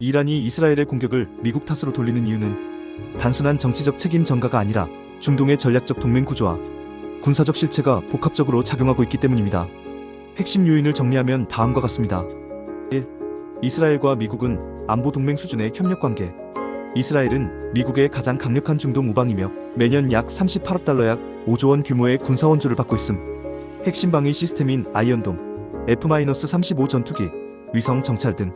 이란이 이스라엘의 공격을 미국 탓으로 돌리는 이유는 단순한 정치적 책임 전가가 아니라 중동의 전략적 동맹 구조와 군사적 실체가 복합적으로 작용하고 있기 때문입니다. 핵심 요인을 정리하면 다음과 같습니다. 1. 이스라엘과 미국은 안보 동맹 수준의 협력 관계. 이스라엘은 미국의 가장 강력한 중동 우방이며 매년 약 38억 달러 약 5조 원 규모의 군사 원조를 받고 있음. 핵심 방위 시스템인 아이언돔, F-35 전투기, 위성 정찰 등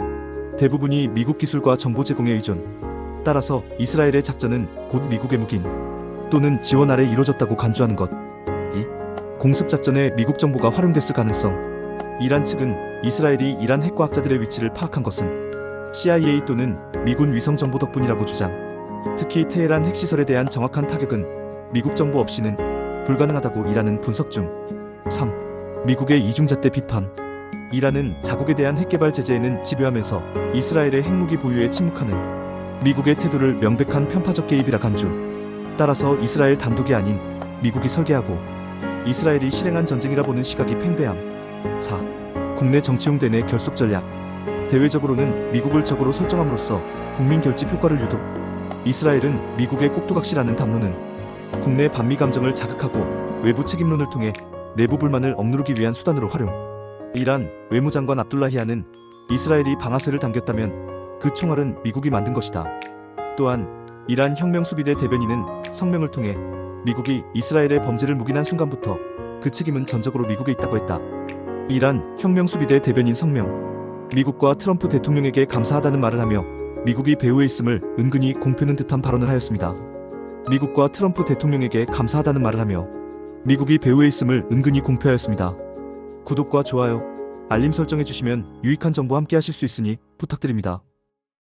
대부분이 미국 기술과 정보 제공에 의존. 따라서 이스라엘의 작전은 곧 미국의 무기인 또는 지원 아래 이루어졌다고 간주하는 것. 2. 공습 작전에 미국 정보가 활용됐을 가능성. 이란 측은 이스라엘이 이란 핵과학자들의 위치를 파악한 것은 CIA 또는 미군 위성 정보 덕분이라고 주장. 특히 테헤란 핵시설에 대한 정확한 타격은 미국 정보 없이는 불가능하다고 이란은 분석 중. 3. 미국의 이중잣대 비판. 이란은 자국에 대한 핵개발 제재에는 집요하면서 이스라엘의 핵무기 보유에 침묵하는 미국의 태도를 명백한 편파적 개입이라 간주. 따라서 이스라엘 단독이 아닌 미국이 설계하고 이스라엘이 실행한 전쟁이라 보는 시각이 팽배함. 4. 국내 정치용대 내 결속 전략. 대외적으로는 미국을 적으로 설정함으로써 국민 결집 효과를 유도. 이스라엘은 미국의 꼭두각시라는 담론은 국내 반미 감정을 자극하고 외부 책임론을 통해 내부 불만을 억누르기 위한 수단으로 활용. 이란 외무장관 압둘라히아는 이스라엘이 방아쇠를 당겼다면 그 총알은 미국이 만든 것이다. 또한 이란 혁명수비대 대변인은 성명을 통해 미국이 이스라엘의 범죄를 묵인한 순간부터 그 책임은 전적으로 미국에 있다고 했다. 이란 혁명수비대 대변인 성명. 미국과 트럼프 대통령에게 감사하다는 말을 하며 미국이 배후에 있음을 은근히 공표는 듯한 발언을 하였습니다. 미국과 트럼프 대통령에게 감사하다는 말을 하며 미국이 배후에 있음을 은근히 공표하였습니다. 구독과 좋아요, 알림 설정해 주시면 유익한 정보 함께 하실 수 있으니 부탁드립니다.